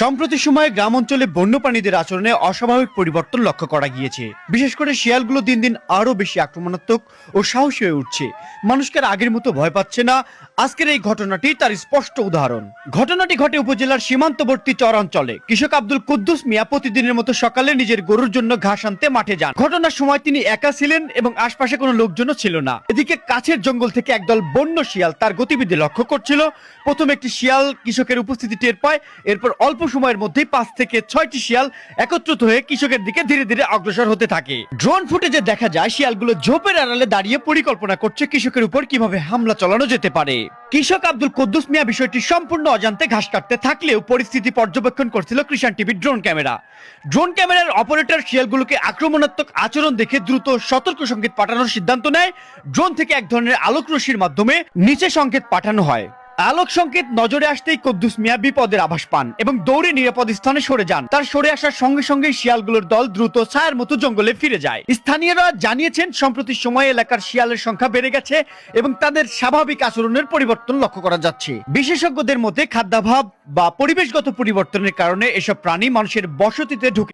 সম্প্রতি সময়ে গ্রাম অঞ্চলে বন্যপ্রাণীদের আচরণে অস্বাভাবিক পরিবর্তন লক্ষ্য করা গিয়েছে। বিশেষ করে শিয়ালগুলো দিন দিন আরও বেশি আক্রমণাত্মক ও সাহসী হয়ে উঠছে। মানুষকে আগের মতো ভয় পাচ্ছে না। আজকের এই ঘটনাটি তার স্পষ্ট উদাহরণ। ঘটনাটি ঘটে উপজেলার সীমান্তবর্তী চরাঞ্চলে। কৃষক আব্দুল কুদ্দুস মিয়া প্রতিদিনের মতো সকালে নিজের গরুর জন্য ঘাস আনতে মাঠে যান। ঘটনার সময় তিনি একা ছিলেন এবং আশপাশে কোনো লোকজনও ছিল না। এদিকে কাছের জঙ্গল থেকে একদল বন্য শিয়াল তার গতিবিধি লক্ষ্য করছিল। প্রথম একটি শিয়াল কৃষকের উপস্থিতি টের পায়, এরপর অল্প সময়ের মধ্যেই পাঁচ থেকে ছয়টি শিয়াল একত্রিত হয়ে কৃষকের দিকে ধীরে ধীরে অগ্রসর হতে থাকে। ড্রোন ফুটেজে দেখা যায়, শিয়ালগুলো ঝোপের আড়ালে দাঁড়িয়ে পরিকল্পনা করছে কৃষকের উপর কীভাবে হামলা চালানো যেতে পারে। কৃষক আব্দুল কুদ্দুস মিয়া বিষয়টি সম্পূর্ণ অজান্তে ঘাস কাটতে থাকলেও পরিস্থিতি পর্যবেক্ষণ করছিল কৃষাণ টিভির ড্রোন ক্যামেরা। ড্রোন ক্যামেরার অপারেটর শিয়ালগুলোকে আক্রমণাত্মক আচরণ দেখে দ্রুত সতর্ক সংকেত পাঠানোর সিদ্ধান্ত নেয়। ড্রোন থেকে এক ধরনের আলোক রশ্মির মাধ্যমে নিচে সংকেত পাঠানো হয়। আলোক সংকেত নজরে আসতেই কদ্দুস মিয়া বিপদের আভাস পান এবং দৌড়ে নিরাপদ স্থানে সরে যান। তার সরে আসার সঙ্গে সঙ্গে শিয়ালগুলোর দল দ্রুত ছায়ার মতো জঙ্গলে ফিরে যায়। স্থানীয়রা জানিয়েছেন, সম্প্রতি সময়ে এলাকার শিয়ালের সংখ্যা বেড়ে গেছে এবং তাদের স্বাভাবিক আচরণের পরিবর্তন লক্ষ্য করা যাচ্ছে। বিশেষজ্ঞদের মতে, খাদ্যাভাব বা পরিবেশগত পরিবর্তনের কারণে এসব প্রাণী মানুষের বসতিতে ঢুকে